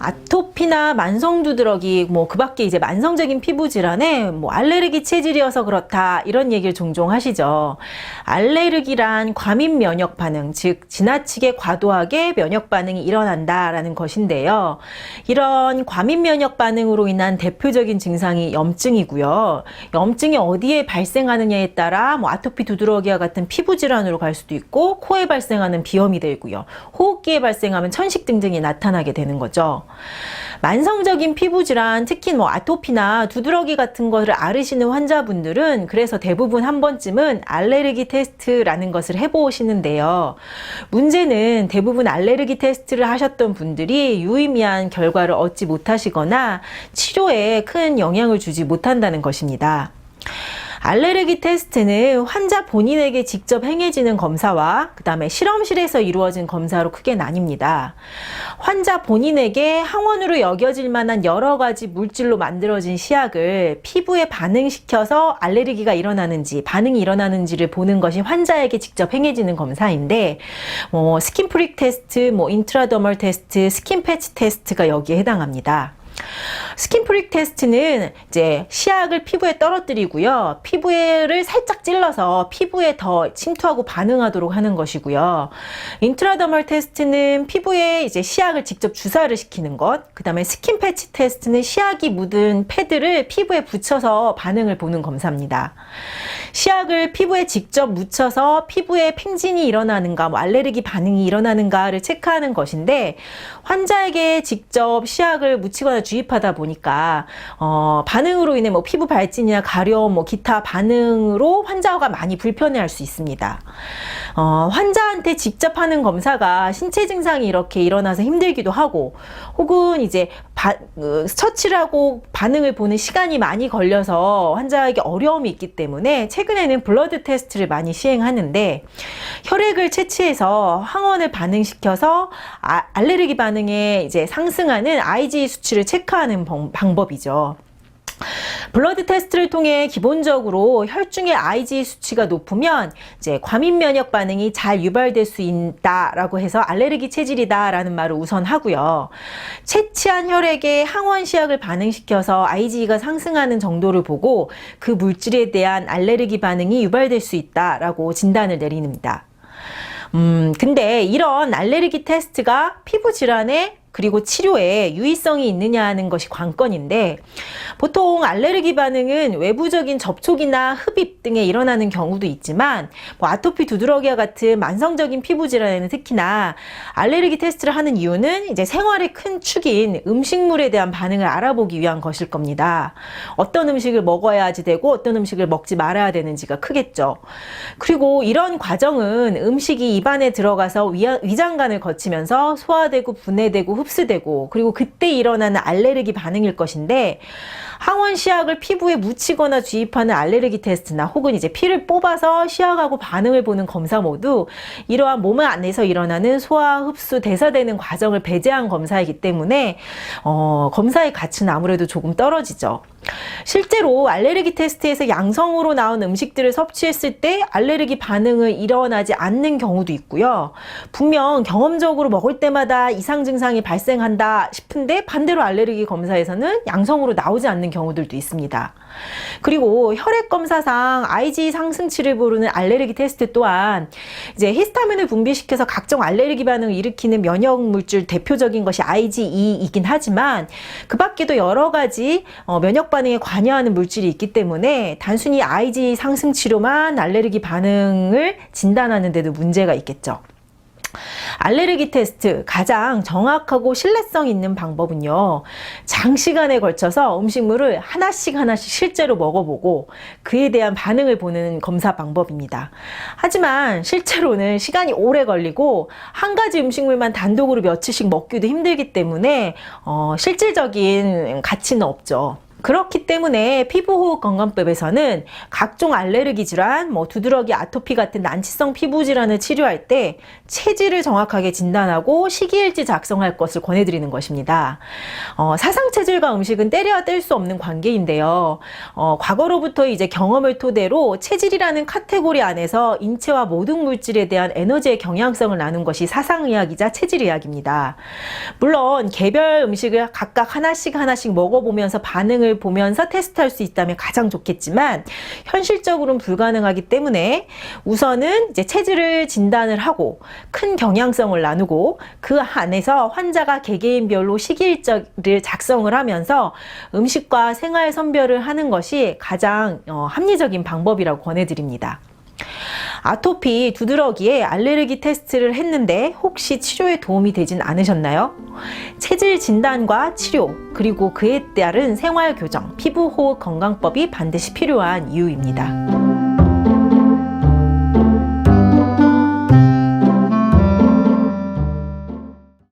아 토피나 만성 두드러기 뭐 그밖에 이제 만성적인 피부 질환에 뭐 알레르기 체질이어서 그렇다 이런 얘기를 종종 하시죠. 알레르기란 과민 면역 반응 즉 지나치게 과도하게 면역 반응이 일어난다라는 것인데요. 이런 과민 면역 반응으로 인한 대표적인 증상이 염증이고요. 염증이 어디에 발생하느냐에 따라 뭐 아토피 두드러기와 같은 피부 질환으로 갈 수도 있고 코에 발생하는 비염이 되고요. 호흡기에 발생하면 천식 등등이 나타나게 되는 거죠. 만성적인 피부 질환, 특히 뭐 아토피나 두드러기 같은 것을 앓으시는 환자분들은 그래서 대부분 한 번쯤은 알레르기 테스트라는 것을 해보시는데요. 문제는 대부분 알레르기 테스트를 하셨던 분들이 유의미한 결과를 얻지 못하시거나 치료에 큰 영향을 주지 못한다는 것입니다. 알레르기 테스트는 환자 본인에게 직접 행해지는 검사와 그 다음에 실험실에서 이루어진 검사로 크게 나뉩니다. 환자 본인에게 항원으로 여겨질 만한 여러 가지 물질로 만들어진 시약을 피부에 반응시켜서 알레르기가 일어나는지 반응이 일어나는지를 보는 것이 환자에게 직접 행해지는 검사인데 뭐 스킨 프릭 테스트, 뭐 인트라더멀 테스트, 스킨 패치 테스트가 여기에 해당합니다. 스킨 프릭 테스트는 이제 시약을 피부에 떨어뜨리고요. 피부를 살짝 찔러서 피부에 더 침투하고 반응하도록 하는 것이고요. 인트라더멀 테스트는 피부에 이제 시약을 직접 주사를 시키는 것. 그다음에 스킨 패치 테스트는 시약이 묻은 패드를 피부에 붙여서 반응을 보는 검사입니다. 시약을 피부에 직접 묻혀서 피부에 팽진이 일어나는가, 뭐 알레르기 반응이 일어나는가를 체크하는 것인데 환자에게 직접 시약을 묻히거나 주입하다 보니까 어, 반응으로 인해 뭐 피부 발진이나 가려움, 뭐 기타 반응으로 환자가 많이 불편해할 수 있습니다. 어, 환자한테 직접 하는 검사가 신체 증상이 이렇게 일어나서 힘들기도 하고, 혹은 이제 바, 그, 처치를 하고 반응을 보는 시간이 많이 걸려서 환자에게 어려움이 있기 때문에 최근에는 블러드 테스트를 많이 시행하는데 혈액을 채취해서 항원을 반응시켜서 아, 알레르기 반응에 이제 상승하는 IgE 수치를 체크하는 방- 방법이죠. 블러드 테스트를 통해 기본적으로 혈중의 IgE 수치가 높으면 이제 과민 면역 반응이 잘 유발될 수 있다라고 해서 알레르기 체질이다라는 말을 우선 하고요. 채취한 혈액에 항원 시약을 반응시켜서 IgE가 상승하는 정도를 보고 그 물질에 대한 알레르기 반응이 유발될 수 있다라고 진단을 내립니다. 음, 근데 이런 알레르기 테스트가 피부 질환에 그리고 치료에 유의성이 있느냐 하는 것이 관건인데 보통 알레르기 반응은 외부적인 접촉이나 흡입 등에 일어나는 경우도 있지만 뭐 아토피 두드러기와 같은 만성적인 피부 질환에는 특히나 알레르기 테스트를 하는 이유는 이제 생활의 큰 축인 음식물에 대한 반응을 알아보기 위한 것일 겁니다. 어떤 음식을 먹어야지 되고 어떤 음식을 먹지 말아야 되는지가 크겠죠. 그리고 이런 과정은 음식이 입안에 들어가서 위, 위장관을 거치면서 소화되고 분해되고 흡수되고 그리고 그때 일어나는 알레르기 반응일 것인데 항원 시약을 피부에 묻히거나 주입하는 알레르기 테스트나 혹은 이제 피를 뽑아서 시약하고 반응을 보는 검사 모두 이러한 몸 안에서 일어나는 소화, 흡수, 대사되는 과정을 배제한 검사이기 때문에 어, 검사의 가치는 아무래도 조금 떨어지죠. 실제로 알레르기 테스트에서 양성으로 나온 음식들을 섭취했을 때 알레르기 반응을 일어나지 않는 경우도 있고요. 분명 경험적으로 먹을 때마다 이상 증상이 발생한다 싶은데 반대로 알레르기 검사에서는 양성으로 나오지 않는 경우들도 있습니다. 그리고 혈액 검사상 IgE 상승치를 부르는 알레르기 테스트 또한 이제 히스타민을 분비시켜서 각종 알레르기 반응을 일으키는 면역 물질 대표적인 것이 IgE이긴 하지만 그 밖에도 여러 가지 어, 면역 반응에 관여하는 물질이 있기 때문에 단순히 IgE 상승치로만 알레르기 반응을 진단하는 데도 문제가 있겠죠. 알레르기 테스트 가장 정확하고 신뢰성 있는 방법은요. 장시간에 걸쳐서 음식물을 하나씩 하나씩 실제로 먹어보고 그에 대한 반응을 보는 검사 방법입니다. 하지만 실제로는 시간이 오래 걸리고 한 가지 음식물만 단독으로 며칠씩 먹기도 힘들기 때문에 어, 실질적인 가치는 없죠. 그렇기 때문에 피부호흡 건강법에서는 각종 알레르기 질환, 뭐 두드러기, 아토피 같은 난치성 피부 질환을 치료할 때 체질을 정확하게 진단하고 식이일지 작성할 것을 권해드리는 것입니다. 어, 사상 체질과 음식은 때려야 뗄 수 없는 관계인데요. 어, 과거로부터 이제 경험을 토대로 체질이라는 카테고리 안에서 인체와 모든 물질에 대한 에너지의 경향성을 나눈 것이 사상의학이자 체질의학입니다. 물론 개별 음식을 각각 하나씩 하나씩 먹어보면서 반응을 보면서 테스트할 수 있다면 가장 좋겠지만 현실적으로는 불가능하기 때문에 우선은 이제 체질을 진단을 하고 큰 경향성을 나누고 그 안에서 환자가 개개인별로 식이일지를 작성을 하면서 음식과 생활 선별을 하는 것이 가장 어, 합리적인 방법이라고 권해드립니다. 아토피 두드러기에 알레르기 테스트를 했는데 혹시 치료에 도움이 되진 않으셨나요? 체질 진단과 치료 그리고 그에 따른 생활 교정, 피부 호흡 건강법이 반드시 필요한 이유입니다.